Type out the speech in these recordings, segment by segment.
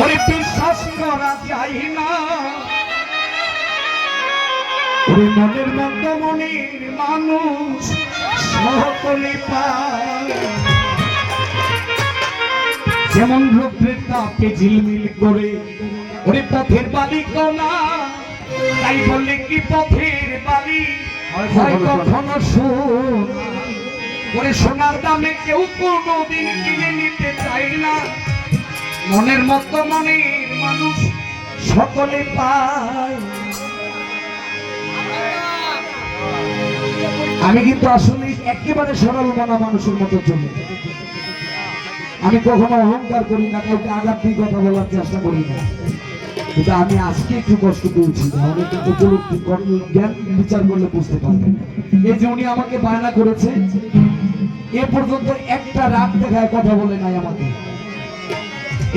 ওরে বিশ্বাস করা যায় না। ওরে মনের মতো মনির মানুষ সকলে পায়। যেমন রৌদ্রের তাপে ঝিলমিল করে ওরে পথের বালি কোনা তাই বলে কি পথের বালি হয় কখনো সোনা ওরে সোনার দামে কেউ কোনোদিন কিনে নিতে চায় না। মনের মতো মনের মানুষ সকলে পায়। আমি কিন্তু আসলে একেবারে সরল মনা মানুষের মতো চলি। আমি কখনো অহংকার করি না, কাউকে আঘাত দিয়ে কথা বলার চেষ্টা করি না। কিন্তু আমি আজকে একটু কষ্ট পেয়েছি, তাহলে কিন্তু উপলব্ধি জ্ঞান বিচার করলে বুঝতে পারবেন। এই যে উনি আমাকে বায়না করেছে, এ পর্যন্ত একটা রাত দেখায়, কথা বলে নাই আমাকে।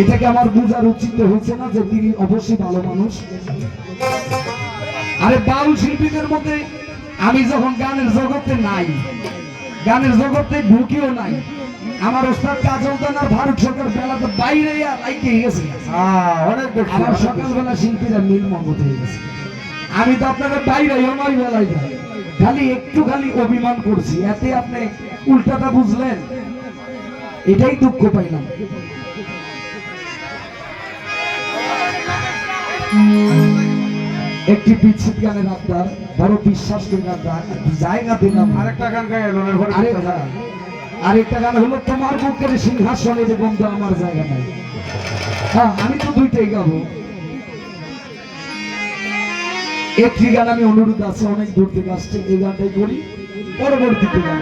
এটাকে আমার বোঝার উচিত হয়েছে না যে তিনি অবশ্যই ভালো মানুষ। আরে বাউল শিল্পীদের মধ্যে আমি যখন গানের জগতে নাই গানের জগতে ঢুকিও নাই আমার ওস্তাদ কাজল দানার ভারত সরকার বেলা তো বাইরে আইকে গেছে। অনেক আমার অনেক দেখছি। সকালবেলা শিল্পীরা নীল মঙ্গত হয়ে গেছে। আমি তো আপনাকে বাইরে নয় বেলায় যাই। খালি একটু খালি অভিমান করছি এতে আপনি উল্টাটা বুঝলেন। এটাই দুঃখ পাইলাম। একটি বিচ্ছেদ গানের আপনার বড় বিশ্বাস করে আপনার দিলাম। আরেকটা গান আরেকটা হলো তোমার বুকের সিংহাসনের বন্ধু আমার জায়গা নাই। হ্যাঁ আমি তো দুইটাই গাবো। একটি গান আমি অনুরোধ আছে অনেক দূর থেকে আসছে এই গানটাই করি পরবর্তীতে গান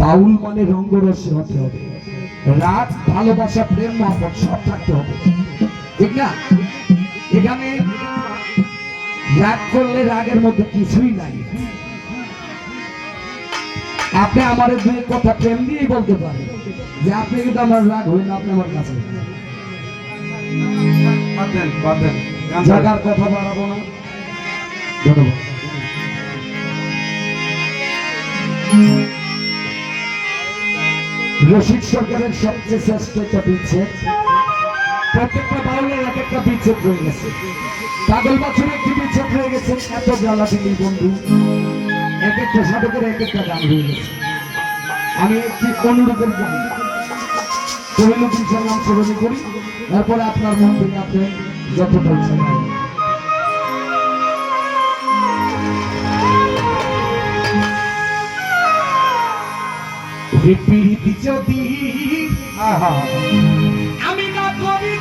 বাউল মানে রঙ্গরসে হতে হবে। রাগ ভালোবাসা প্রেম মহব্বত সব থাকতে হবে। ঠিক না? এখানে রাগ করলে রাগের মধ্যে কিছুই নাই। আপনি আমার দুই কথা প্রেম দিয়েই বলতে পারেন যে আপনি কিন্তু আমার রাগ হই না আপনি আমার কাছে জায়গার কথা বাড়াবো না। ধন্যবাদ। রশিদ সরকারের সবচেয়ে শ্রেষ্ঠ একটা বিচ্ছেদ। প্রত্যেকটা বাউলের এক একটা বিচ্ছেদ রয়ে গেছে। পাগল বছর একটি বিচ্ছেদ রয়ে গেছে। এত জ্বালা দিলি বন্ধু। এক একটা সাধকের এক একটা গান রয়ে গেছে। আমি একটি অনুরোধের গান। কহিলুদ্দিন ইনশাল্লাহ শ্রবণী করি। তারপরে আপনার মন থেকে আপনি যতটা ইচ্ছা যদি। আমি না করি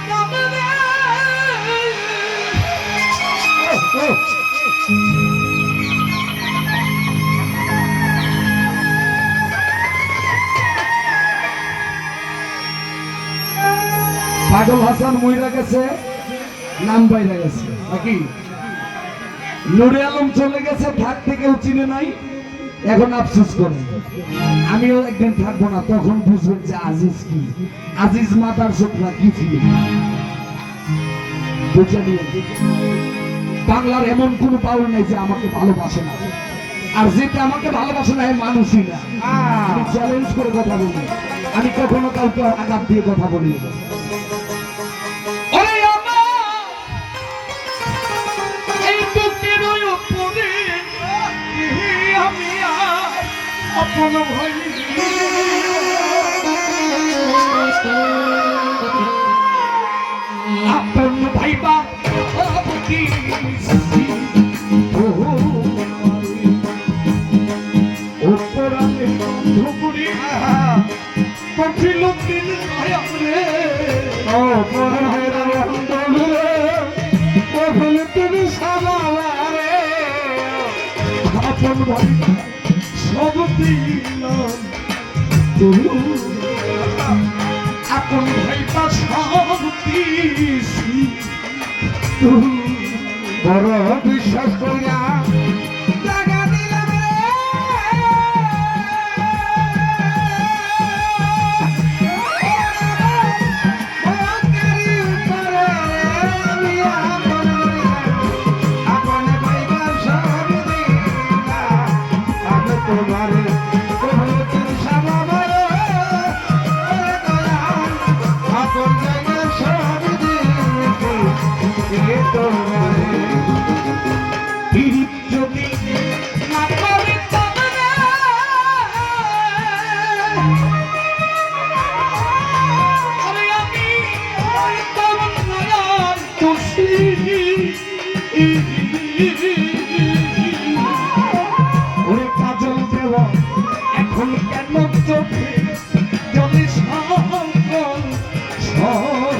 পাগল হাসান মহিলা গেছে নাম বাইরা গেছে। নাকি? নুরে আলম চলে গেছে থাক থেকেও চিনে নাই। এখন আফসোস করে আমিও একদিন থাকব না, তখন বুঝবেন যে আজিজ কি। আজিজ মাতার চোখরা কি ছিল? বাংলার এমন কোন পাউল নেই যে আমাকে ভালোবাসে না। আর যেটা আমাকে ভালোবাসে না মানুষই না। আমি চ্যালেঞ্জ করে কথা বলি। আমি কখনো কাউকে আঘাত দিয়ে কথা বলি না। আপন ভাই আপন ভাইবা অবধি উপরালে দিলাম আপন ভাই বা সব দিছি বড় ওরে কাজল দেওয়া এখন কেন চোখে জলে সকল সকল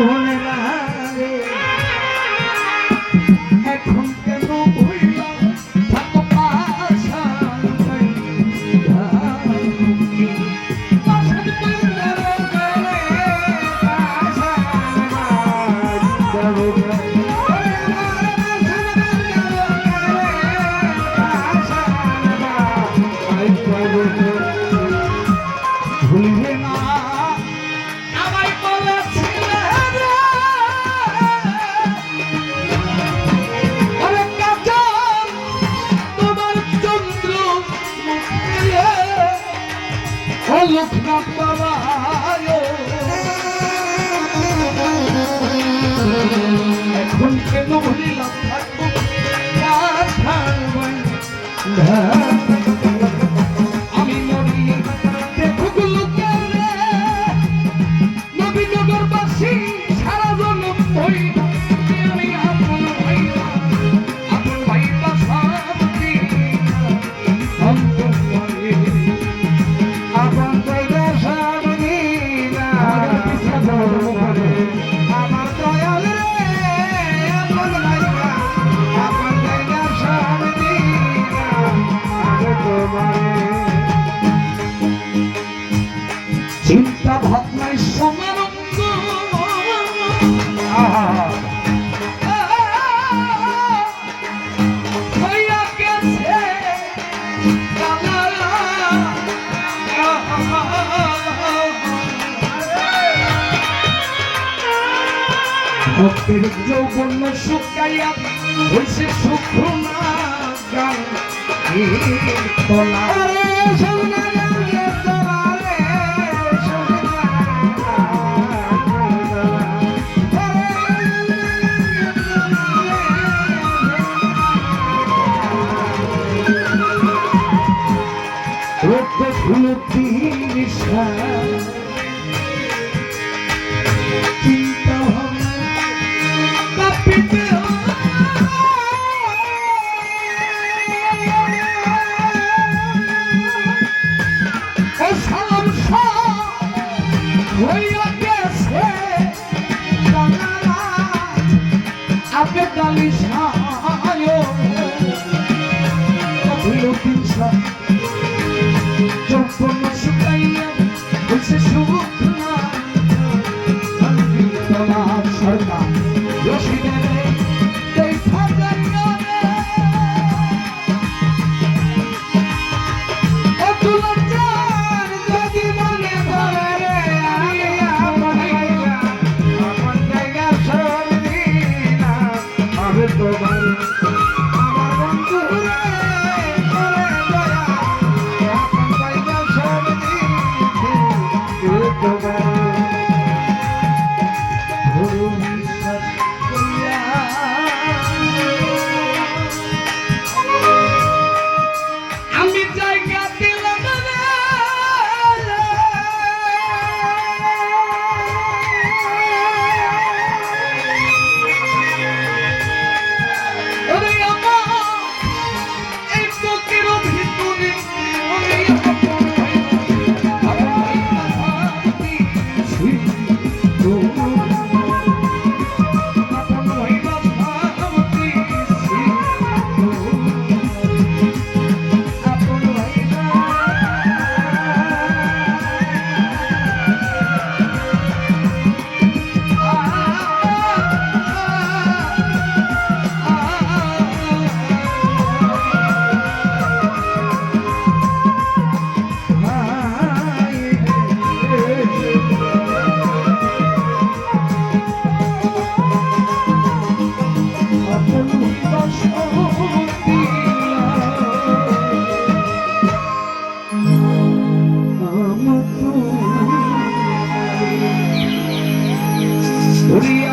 ভোলে না রে ভুলকে নহিলাম থাকব। যৌবন্য শুকাইয়া হয়েছে সুখ না গান তলা। ওরে